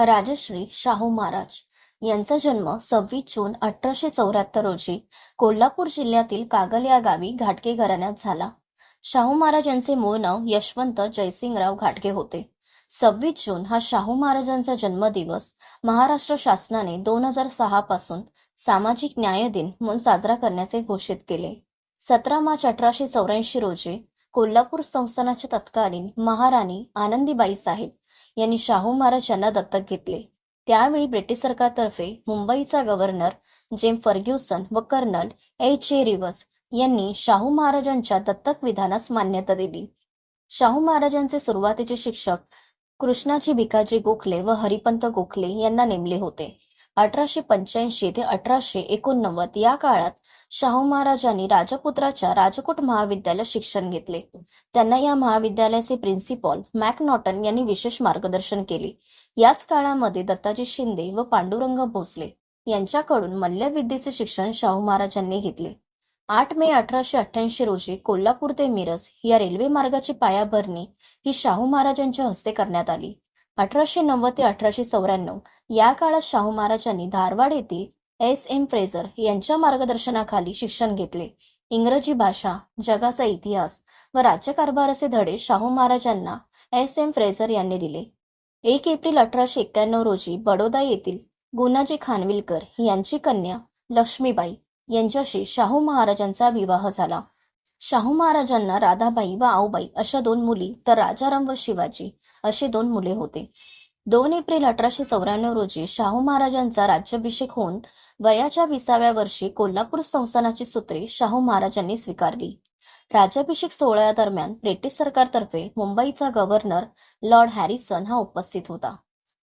राजश्री शाहू महाराज यांचा जन्म सव्वीस जून अठराशे चौऱ्याहत्तर रोजी कोल्हापूर जिल्ह्यातील कागल या गावी घाटगे घराण्यात झाला. शाहू महाराज यांचे मूळ नाव यशवंत जयसिंगराव घाटगे होते. सव्वीस जून हा शाहू महाराजांचा जन्मदिवस महाराष्ट्र शासनाने दोन हजार सहा पासून सामाजिक न्याय दिन म्हणून साजरा करण्याचे घोषित केले. सतरा मार्च अठराशे चौऱ्याऐंशी रोजी कोल्हापूर संस्थानाच्या तत्कालीन महाराणी आनंदीबाई साहेब यांनी शाहू महाराज यांना दत्तक घेतले. त्यावेळी ब्रिटिश सरकारतर्फे मुंबईचा गव्हर्नर जेम फर्ग्युसन व कर्नल एच ए रिवस यांनी शाहू महाराजांच्या दत्तक विधानास मान्यता दिली. शाहू महाराजांचे सुरुवातीचे शिक्षक कृष्णाजी भिकाजी गोखले व हरिपंत गोखले यांना नेमले होते. अठराशे पंच्याऐंशी ते अठराशे एकोणनव्वद या काळात शाहू महाराजांनी राजपुत्राच्या राजकोट महाविद्यालयात शिक्षण घेतले. त्यांना या महाविद्यालयाचे प्रिन्सिपॉल मॅक नॉटन यांनी विशेष मार्गदर्शन केले. याच काळामध्ये दत्ताजी शिंदे व पांडुरंग भोसले यांच्याकडून मल्लविद्येचे शिक्षण शाहू महाराजांनी घेतले. आठ मे अठराशे अठ्ठ्याऐंशी रोजी कोल्हापूर ते मिरज या रेल्वे मार्गाची पायाभरणी ही शाहू महाराजांच्या हस्ते करण्यात आली. अठराशे नव्वद ते अठराशे चौऱ्याण्णव या काळात शाहू महाराजांनी धारवाड येथील एस. एम. फ्रेझर यांच्या मार्गदर्शनाखाली शिक्षण घेतले. इंग्रजी भाषा जगाचा इतिहास व राज्यकारभार असे धडे शाहू महाराजांना एस. एम. फ्रेझर यांनी दिले. एक एप्रिल अठराशे एक्क्याण्णव रोजी बडोदा येथील गुणाजी खानविलकर यांची कन्या लक्ष्मीबाई यांच्याशी शाहू महाराजांचा विवाह झाला. शाहू महाराजांना राधाबाई व आऊबाई अशा दोन मुली तर राजाराम व शिवाजी असे दोन मुले होते. दोन एप्रिल अठराशे चौऱ्याण्णव रोजी शाहू महाराजांचा राज्याभिषेक होऊन वयाच्या विसाव्या वर्षी कोल्हापूर संस्थानाची सूत्रे शाहू महाराजांनी स्वीकारली. राज्याभिषेक सोहळ्यादरम्यान ब्रिटिश सरकारतर्फे मुंबईचा गव्हर्नर लॉर्ड हॅरिसन हा उपस्थित होता.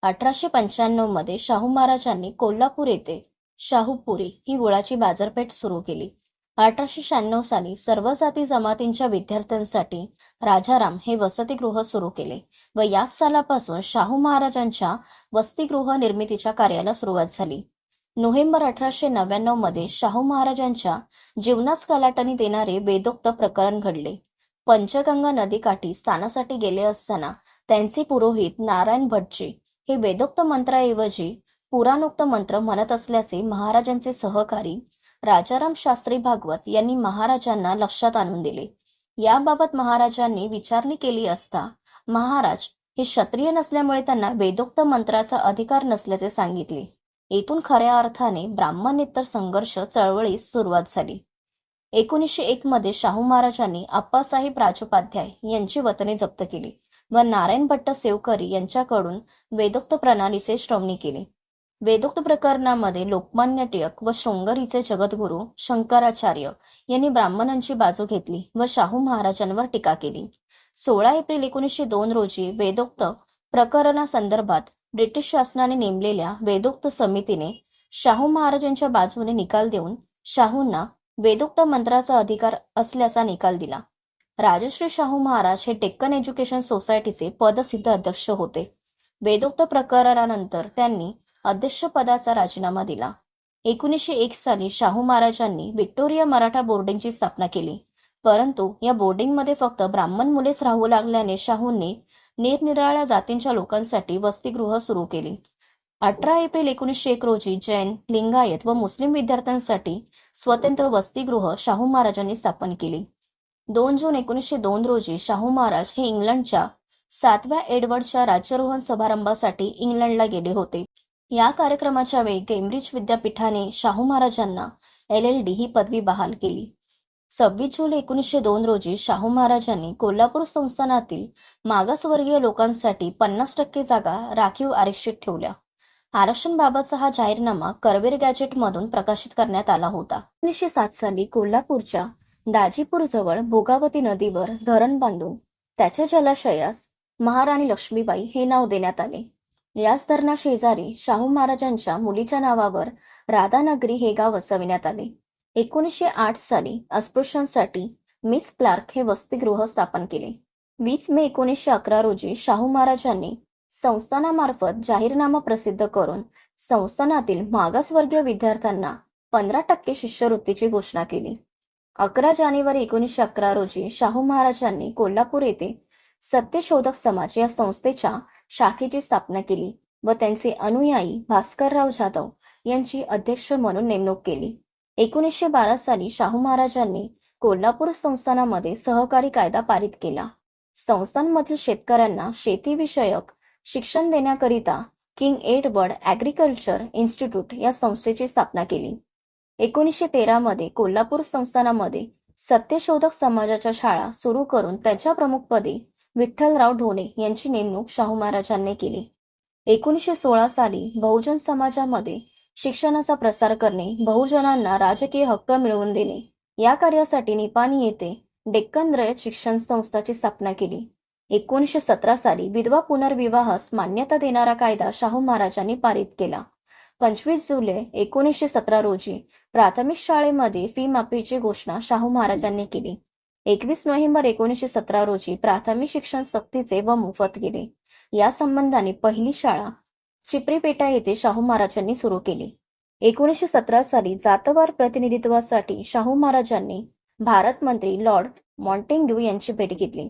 अठराशे पंच्याण्णवमध्ये शाहू महाराजांनी कोल्हापूर येथे शाहूपुरी ही गुळाची बाजारपेठ सुरू केली. अठराशे शहाण्णव साली सर्व जाती जमातींच्या विद्यार्थ्यांसाठी राजाराम हे वसतिगृह सुरू केले व याच सालापासून शाहू महाराजांच्या वसतिगृह निर्मितीच्या कार्याला सुरुवात झाली. नोव्हेंबर अठराशे नव्याण्णवमध्ये शाहू महाराजांच्या जीवनास कलाटणी देणारे बेदोक्त प्रकरण घडले. पंचगंगा नदीकाठी स्थानासाठी गेले असताना त्यांचे पुरोहित नारायण भटजी हे वेदोक्त मंत्राऐवजी पुराणोक्त मंत्र म्हणत असल्याचे महाराजांचे सहकारी राजाराम शास्त्री भागवत यांनी महाराजांना लक्षात आणून दिले. याबाबत महाराजांनी विचारणी केली असता महाराज हे क्षत्रिय नसल्यामुळे त्यांना वेदोक्त मंत्राचा अधिकार नसल्याचे सांगितले. येथून खऱ्या अर्थाने ब्राह्मणेतर संघर्ष चळवळीस सुरुवात झाली. एकोणीसशे एक मध्ये शाहू महाराजांनी अप्पासाहेब राजोपाध्याय यांची वतने जप्त केली व नारायण भट्ट सेवकरी यांच्याकडून वेदोक्त प्रणालीचे श्रवणी केले. वेदोक्त प्रकरणामध्ये लोकमान्य टिळक व शृंगरीचे जगद्गुरू शंकराचार्य यांनी ब्राह्मणांची बाजू घेतली व शाहू महाराजांवर टीका केली. सोळा एप्रिल एकोणीसशे दोन रोजी वेदोक्त प्रकरणासंदर्भात ब्रिटिश शासनाने नेमलेल्या वेदोक्त समितीने शाहू महाराजांच्या बाजूने निकाल देऊन शाहूंना वेदोक्त मंत्राचा अधिकार असल्याचा निकाल दिला. राजश्री शाहू महाराज हे डेक्कन एज्युकेशन सोसायटीचे पदसिद्ध अध्यक्ष होते. वेदोक्त प्रकरणानंतर त्यांनी अध्यक्षपदाचा राजीनामा दिला. एकोणीसशे एक साली शाहू महाराजांनी व्हिक्टोरिया मराठा बोर्डिंगची स्थापना केली. परंतु या बोर्डिंगमध्ये फक्त ब्राह्मण मुलेच राहू लागल्याने शाहूंनी निरनिराळ्या जातींच्या लोकांसाठी वसतिगृह सुरू केली. अठरा एप्रिल एकोणीसशे एक रोजी जैन लिंगायत व मुस्लिम विद्यार्थ्यांसाठी स्वतंत्र वसतिगृह शाहू महाराजांनी स्थापन केली. दोन जून एकोणीसशे दोन रोजी शाहू महाराज हे इंग्लंडच्या सातव्या एडवर्डच्या राज्यारोहण समारंभासाठी इंग्लंडला गेले होते. या कार्यक्रमाच्या वेळी केम्ब्रिज विद्यापीठाने शाहू महाराजांना एल एल डी ही पदवी बहाल केली. सव्वीस जुलै एकोणीसशे दोन रोजी शाहू महाराजांनी कोल्हापूर संस्थानातील मागासवर्गीय लोकांसाठी पन्नास टक्के जागा राखीव आरक्षित ठेवल्या. आरक्षणबाबतचा हा जाहीरनामा करवीर गॅजेटमधून प्रकाशित करण्यात आला होता. एकोणीसशे सात साली कोल्हापूरच्या दाजीपूर जवळ भोगावती नदीवर धरण बांधून त्याच्या जलाशयास महाराणी लक्ष्मीबाई हे नाव देण्यात आले. याच धरणा शेजारी शाहू महाराजांच्या मुलीच्या नावावर राधानगरी हे गाव वसविण्यात आले. एकोणीसशे आठ साली अस्पृश्यांसाठी मिस क्लार्क हे वसतिगृह स्थापन केले. वीस मे एकोणीसशे अकरा रोजी शाहू महाराजांनी संस्थानामार्फत जाहीरनामा प्रसिद्ध करून संस्थानातील मागासवर्गीय विद्यार्थ्यांना पंधरा टक्के शिष्यवृत्तीची घोषणा केली. अकरा जानेवारी एकोणीसशे अकरा रोजी शाहू महाराजांनी कोल्हापूर येथे सत्यशोधक समाज या संस्थेच्या शाखेची स्थापना केली व त्यांचे अनुयायी भास्करराव जाधव यांची अध्यक्ष म्हणून नेमणूक केली. एकोणीसशे बारा साली शाहू महाराजांनी कोल्हापूर संस्थानामध्ये सहकारी कायदा पारित केला. संस्थांमधील शेतकऱ्यांना शेतीविषयक शिक्षण देण्याकरिता किंग एडवर्ड ॲग्रिकल्चर इन्स्टिट्यूट या संस्थेची स्थापना केली. एकोणीसशे तेरामध्ये कोल्हापूर संस्थानामध्ये सत्यशोधक समाजाच्या शाळा सुरू करून त्याच्या प्रमुखपदी विठ्ठलराव ढोणे यांची नेमणूक शाहू महाराजांनी केली. एकोणीसशे सोळा साली बहुजन समाजामध्ये शिक्षणाचा प्रसार करणे बहुजनांना राजकीय हक्क मिळवून देणे. या कार्यासाठी निपाणी येथे डेक्कन रयत शिक्षण संस्थाची स्थापना केली. एकोणीसशे सतरा साली विधवा पुनर्विवाहास मान्यता देणारा कायदा शाहू महाराजांनी पारित केला. पंचवीस जुलै एकोणीसशे सतरा रोजी प्राथमिक शाळेमध्ये फी माफीची घोषणा शाहू महाराजांनी केली. एकवीस नोव्हेंबर एकोणीसशे सतरा रोजी प्राथमिक शिक्षण सक्तीचे व मोफत केले या संबंधाने पहिली शाळा चिपरीपेटा येथे शाहू महाराजांनी सुरू केली. एकोणीसशे सतरा साली जातवार प्रतिनिधित्वासाठी शाहू महाराजांनी भारत मंत्री लॉर्ड मॉन्टेंग्यू यांची भेट घेतली.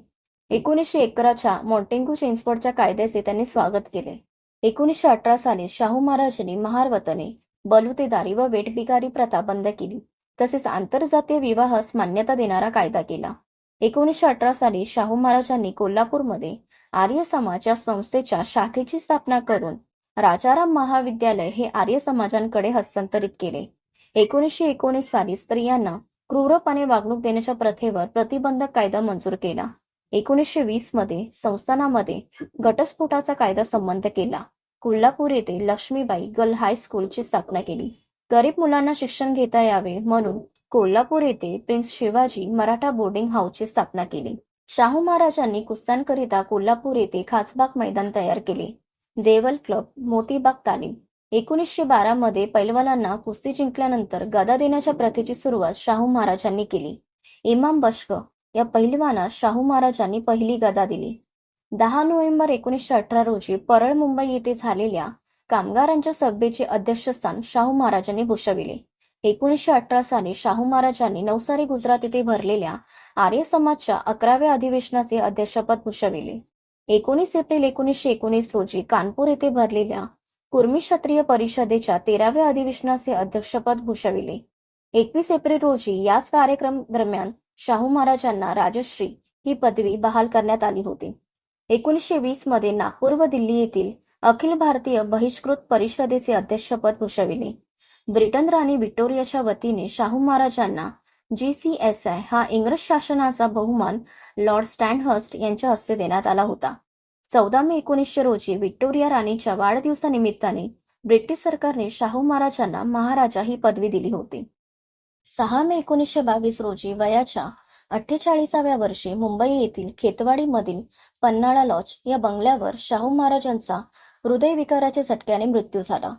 एकोणीसशे अकराच्या मॉन्टेग्यू चेन्सफोर्डच्या कायद्याचे त्यांनी स्वागत केले. एकोणीसशे अठरा साली शाहू महाराजांनी महारवतने बलुतेदारी व वेठबिगारी प्रथा बंद केली. तसेच आंतरजातीय विवाहास मान्यता देणारा कायदा केला. एकोणीसशे अठरा साली शाहू महाराजांनी कोल्हापूरमध्ये आर्य समाज या संस्थेच्या शाखेची स्थापना करून राजाराम महाविद्यालय हे आर्य समाजांकडे हस्तांतरित केले. एकोणीसशे एकोणीस साली स्त्रियांना क्रूरपणे वागणूक देण्याच्या प्रथेवर प्रतिबंधक कायदा मंजूर केला. एकोणीसशे वीसमध्ये संस्थानामध्ये घटस्फोटाचा कायदा संबंध केला. कोल्हापूर येथे लक्ष्मीबाई गर्ल हायस्कूलची स्थापना केली. गरीब मुलांना शिक्षण घेता यावे म्हणून कोल्हापूर येथे प्रिन्स शिवाजी मराठा बोर्डिंग हाऊसची स्थापना केली. शाहू महाराजांनी कुस्त्यांकरिता कोल्हापूर येथे खासबाग मैदान तयार केले. देवल क्लब मोतीबाग तालीम. एकोणीसशे बारा मध्ये पैलवानांना कुस्ती जिंकल्यानंतर गदा देण्याच्या प्रथेची सुरुवात शाहू महाराजांनी केली. इमाम बश्क या पहिलवानास शाहू महाराजांनी पहिली गदा दिली. दहा नोव्हेंबर एकोणीसशे अठरा रोजी परळ मुंबई येथे झालेल्या कामगारांच्या सभेचे अध्यक्षस्थान शाहू महाराजांनी भूषविले. एकोणीसशे अठरा साली शाहू महाराजांनी नवसारी गुजरात येथे भरलेल्या आर्य समाजच्या अकराव्या अधिवेशनाचे अध्यक्षपद भूषविले. एकोणीस एप्रिल एकोणीसशे एकोणीस रोजी कानपूर येथे भरलेल्या कुर्मी क्षत्रिय परिषदेच्या तेराव्या अधिवेशनाचे अध्यक्षपद भूषविले. एकवीस एप्रिल रोजी याच कार्यक्रम दरम्यान शाहू महाराजांना राजश्री ही पदवी बहाल करण्यात आली होती. एकोणीसशे वीसमध्ये नागपूर व दिल्ली येथील अखिल भारतीय बहिष्कृत परिषदेचे अध्यक्षपद भूषविले. ब्रिटन राणी व्हिक्टोरियाच्या वतीने शाहू महाराजांना जी सी एस आय हा इंग्रज शासनाचा बहुमान लॉर्ड स्टॅनहर्स्ट यांच्या हस्ते देण्यात आला होता. चौदा मे एकोणीसशे रोजी व्हिक्टोरिया राणीच्या वाढदिवसानिमित्ताने ब्रिटिश सरकारने शाहू महाराजांना महाराजा ही पदवी दिली होती. सहा मे एकोणीसशे बावीस रोजी वयाच्या अठ्ठेचाळीसाव्या वर्षी मुंबई येथील खेतवाडीमधील पन्हाळा लॉज या बंगल्यावर शाहू महाराजांचा हृदयविकाराच्या झटक्याने मृत्यू झाला.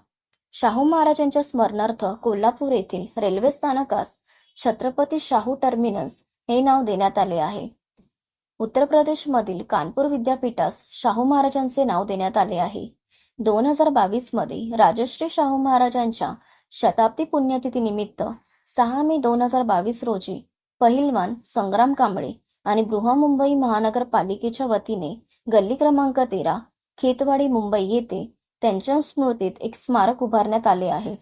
शाहू महाराजांच्या स्मरणार्थ कोल्हापूर येथील रेल्वे स्थानकास छत्रपती शाहू टर्मिनस हे नाव देण्यात आले आहे. उत्तर प्रदेशमधील कानपूर विद्यापीठास शाहू महाराजांचे नाव देण्यात आले आहे. दोन हजार बावीसमध्ये राजश्री शाहू महाराजांच्या शताब्दी पुण्यतिथी निमित्त सहा मे दोन हजार बावीस रोजी पहिलवान संग्राम कांबळे आणि बृहमुंबई महानगरपालिकेच्या वतीने गल्ली क्रमांक तेरा खेतवाडी मुंबई येथे त्यांच्या स्मृतीत एक स्मारक उभारण्यात आले आहे.